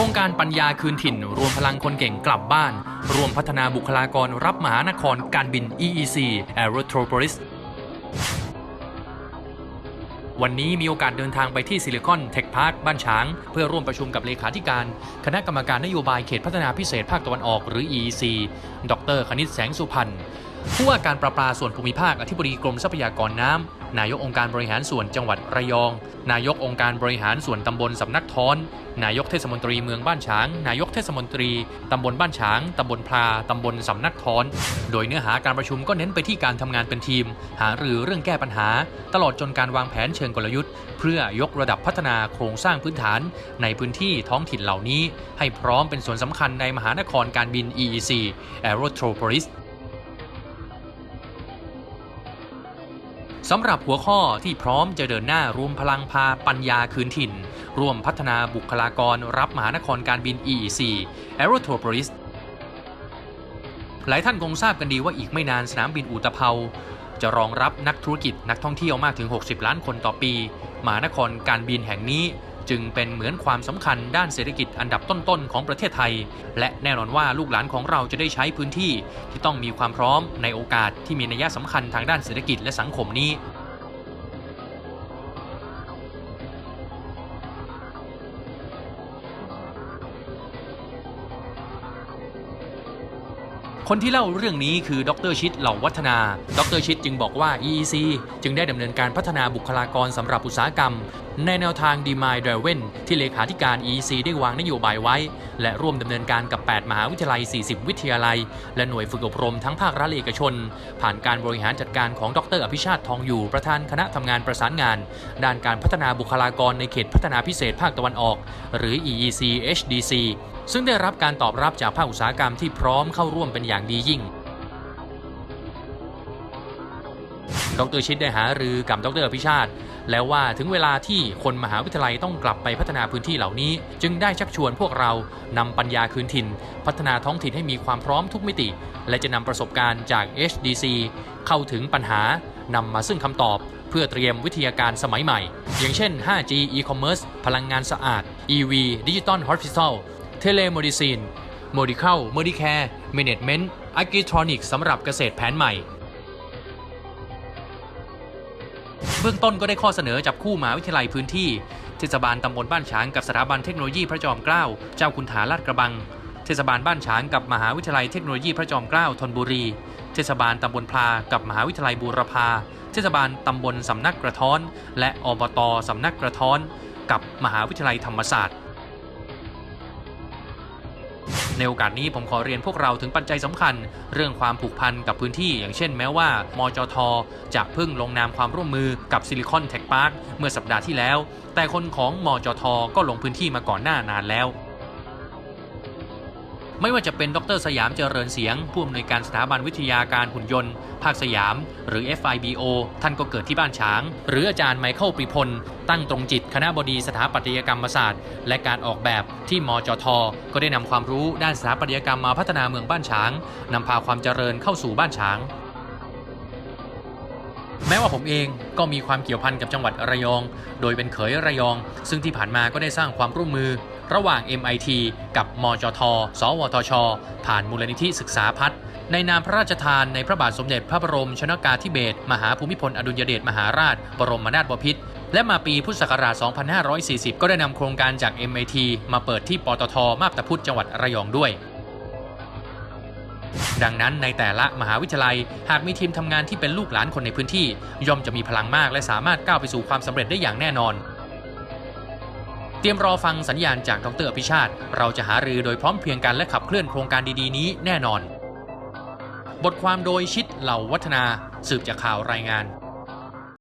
ครงการปัญญาคืนถิ่น รวมพลังคนเก่งกลับบ้าน รวมพัฒนาบุคลากรรับมหานครการบิน EEC Aerotropolis วันนี้มีโอกาสเดินทางไปที่ซิลิคอนเทคพาร์คบ้านฉาง เพื่อร่วมประชุมกับเลขาธิการ คณะกรรมการนโยบายเขตพัฒนาพิเศษภาคตะวันออกหรือ EEC ดรคณิตแสงสุพรรณผู้ว่าการประปาส่วนภูมิภาคอธิบดีกรมทรัพยากรน้ำ นายกองค์การบริหารส่วนจังหวัดระยอง นายกองค์การบริหารส่วนตำบลสำนักท้อน นายกเทศมนตรีเมืองบ้านฉาง นายกเทศมนตรีตำบลบ้านฉางตำบลพลาตำบลสำนักท้อน โดยเนื้อหาการประชุมก็เน้นไปที่การทำงานเป็นทีม หารือเรื่องแก้ปัญหา ตลอดจนการวางแผนเชิงกลยุทธ์ เพื่อยกระดับพัฒนาโครงสร้างพื้นฐาน ในพื้นที่ท้องถิ่นเหล่านี้ ให้พร้อมเป็นส่วนสำคัญในมหานครการบิน EEC Aerotropolis สำหรับหัวข้อที่พร้อมจะเดินหน้ารวมพลังพาปัญญาคืนถิ่น ร่วมพัฒนาบุคลากรรับมหานครการบิน EEC a e r o t o p o l i s หลายท่านคงทราบกันดีว่าอีกไม่นานสนามบินอุตภเปาจะรองรับนักธุรกิจนักท่องเที่ยวมากถึง 60 ล้านคนต่อปีมหานครการบินแห่งนี้ จึงเป็นเหมือนความสำคัญด้านเศรษฐกิจอันดับต้นๆของประเทศไทย และแน่นอนว่าลูกหลานของเราจะได้ใช้พื้นที่ ที่ต้องมีความพร้อมในโอกาสที่มีนัยสำคัญทางด้านเศรษฐกิจและสังคมนี้คนที่เล่าเรื่องนี้คือดรชิดเหล่าวัฒนา ดรชิดจึงบอกว่า EEC จึงได้ดำเนินการพัฒนาบุคลากรสำหรับอุตสาหกรรม ในแนวทาง Demand Driven ที่เลขาธิการ EC ได้วางนโยบายไว้ และร่วมดำเนินการกับ 8 มหาวิทยาลัย 40 วิทยาลัย และหน่วยฝึกอบรมทั้งภาครัฐเอกชน ผ่านการบริหารจัดการของดรอภิชาติทองอยู่ประธานคณะทำงานประสานงาน ด้านการพัฒนาบุคลากรในเขตพัฒนาพิเศษภาคตะวันออก หรือ EEC HDC ซึ่งได้รับการตอบรับจากภาคอุตสาหกรรมที่พร้อมเข้าร่วมเป็นอย่างดียิ่งดรชิดได้หารือกับดรอภิชาติ แล้วว่าถึงเวลาที่คนมหาวิทยาลัยต้องกลับไปพัฒนาพื้นที่เหล่านี้ จึงได้ชักชวนพวกเรานำปัญญาคืนถิ่น พัฒนาท้องถิ่นให้มีความพร้อมทุกมิติ และจะนำประสบการณ์จาก HDC เข้าถึงปัญหานำมาซึ่งคำตอบเพื่อเตรียมวิทยาการสมัยใหม่ อย่างเช่น 5G e-commerce พลังงานสะอาด EV Digital Hospital เทเลโมดิซีน Medical Medicare Management a g r i t r o n i c สำหรับเกษตรแผนใหม่ เบื้องต้นก็ได้ข้อเสนอจับคู่มหาวิทยาลัยพื้นที่เทศบาลตำบลบ้านฉางกับสถาบันเทคโนโลยีพระจอมเกล้าเจ้าคุณฐานลาดกระบัง เทศบาลบ้านฉางกับมหาวิทยาลัยเทคโนโลยีพระจอมเกล้าธนบุรี เทศบาลตำบลพลากับมหาวิทยาลัยบูรพาเทศบาลตำบลสำนักกระท้อน และอบตสำนักกระท้อน กับมหาวิทยาลัยธรรมศาสตร์ ในโอกาสนี้ผมขอเรียนพวกเราถึงปัจจัยสำคัญ เรื่องความผูกพันกับพื้นที่ อย่างเช่นแม้ว่า มจท จะเพิ่งลงนามความร่วมมือกับซิลิคอนเทคพาร์คเมื่อสัปดาห์ที่แล้ว แต่คนของมจท ก็ลงพื้นที่มาก่อนหน้านานแล้ว ไม่ว่าจะเป็นดรสยามเจริญเสียง ผู้อำนวยการสถาบันวิทยาการหุ่นยนต์ ภาคสยาม หรือ FIBO ท่านก็เกิดที่บ้านฉาง หรืออาจารย์ไมเคิลปรีพล ตั้งตรงจิตคณะบดีสถาปัตยกรรมศาสตร์ และการออกแบบที่มจท ก็ได้นำความรู้ด้านสถาปัตยกรรมมาพัฒนาเมืองบ้านฉางนำพาความเจริญเข้าสู่บ้านฉางแม้ว่าผมเองก็มีความเกี่ยวพันกับจังหวัดระยอง โดยเป็นเขยระยอง ซึ่งที่ผ่านมาก็ได้สร้างความร่วมมือ ระหว่าง MIT กับมจท สวทช ผ่านมูลนิธิศึกษาพัฒน์ในนามพระราชทานในพระบาทสมเด็จพระบรมชนากาธิเบศรมหาภูมิพลอดุลยเดชมหาราช บรมนาถบพิตรและมาปีพุทธศักราช 2540 ก็ได้นำโครงการจาก MIT มาเปิดที่ปตท มาบตาพุธจังหวัดระยองด้วย ดังนั้นในแต่ละมหาวิทยาลัย หากมีทีมทำงานที่เป็นลูกหลานคนในพื้นที่ ย่อมจะมีพลังมากและสามารถก้าวไปสู่ความสำเร็จได้อย่างแน่นอน เตรียมรอฟังสัญญาณจากดรอภิชาติ เราจะหารือโดยพร้อมเพรียงกันและขับเคลื่อนโครงการดีๆ นี้แน่นอน บทความโดยชิดเหล่าวัฒนาสืบจากข่าวรายงาน